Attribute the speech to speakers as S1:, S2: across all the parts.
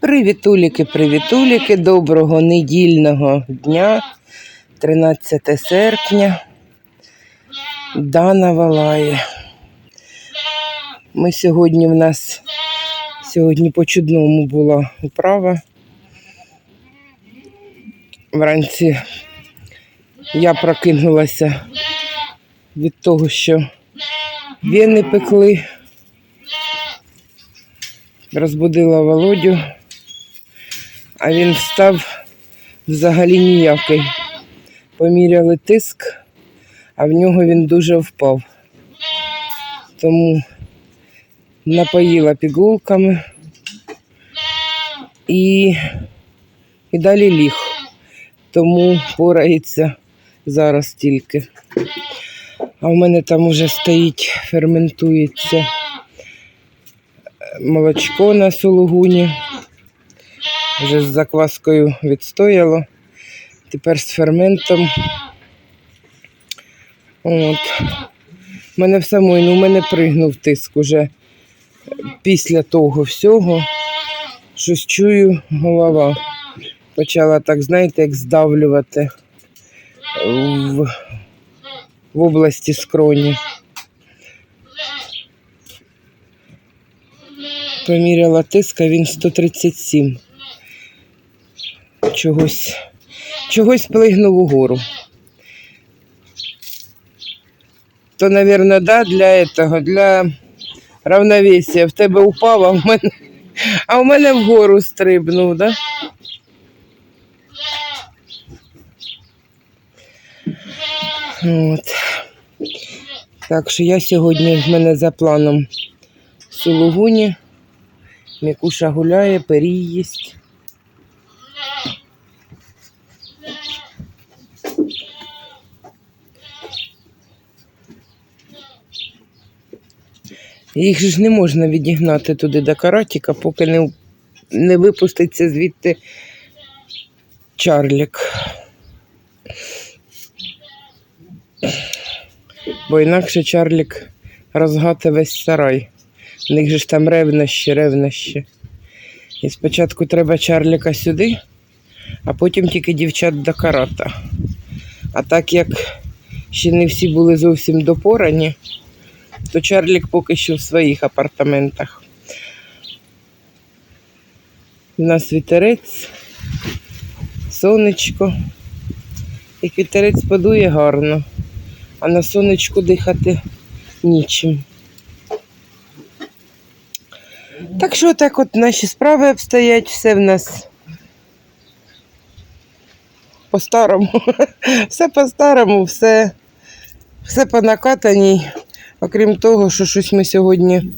S1: Привітуліки, привітуліки, доброго недільного дня, 13 серпня. Дана Валає. Ми сьогодні в нас сьогодні по чудному була управа. Вранці я прокинулася від того, що вени пекли. Розбудила Володю, а він встав взагалі ніякий. Поміряли тиск, а в нього він дуже впав. Тому напоїла пігулками і, і далі ліг. Тому порається зараз тільки. А в мене там уже стоїть, ферментується молочко на сулугуні. Вже з закваскою відстояло. Тепер з ферментом. От. У мене в самої, ну, у мене пригнув тиск уже після того всього. Щось чую, голова. Почала так, знаєте, як здавлювати в, в області скроні. Поміряла тиск, а він 137. Чогось, чогось плигнув угору. То, мабуть, да, для этого, для равновесия. В тебе упав, а в мене, а в мене вгору стрибнув, да? От. Так що я сьогодні в мене за планом сулугуні. Мікуша гуляє, пирій. Їх ж не можна відігнати туди до каратіка, поки не, не випуститься звідти чарлік. Бо інакше чарлік розгати весь сарай. У них же ж там ревнощі, ревнощі. І спочатку треба Чарліка сюди, а потім тільки дівчат до карата. А так як ще не всі були зовсім допорані, то Чарлік поки що в своїх апартаментах. У нас вітерець, сонечко. Як вітерець подує гарно, а на сонечку дихати нічим. Так що так от наші справи обстоять, все в нас по-старому. Все по-старому, все, все по накатаній. Окрім того, що щось ми сьогодні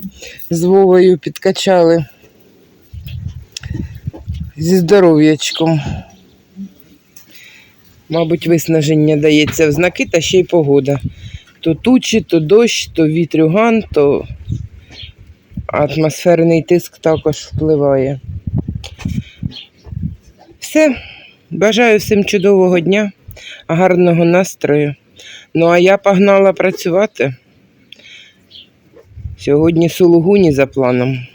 S1: з Вовою підкачали зі здоров'ячком. Мабуть, виснаження дається в знаки та ще й погода. То тучі, то дощ, то вітрюган, то атмосферний тиск також впливає. Все. Бажаю всім чудового дня, гарного настрою. Ну, а я погнала працювати. Сьогодні сулугуні за планом.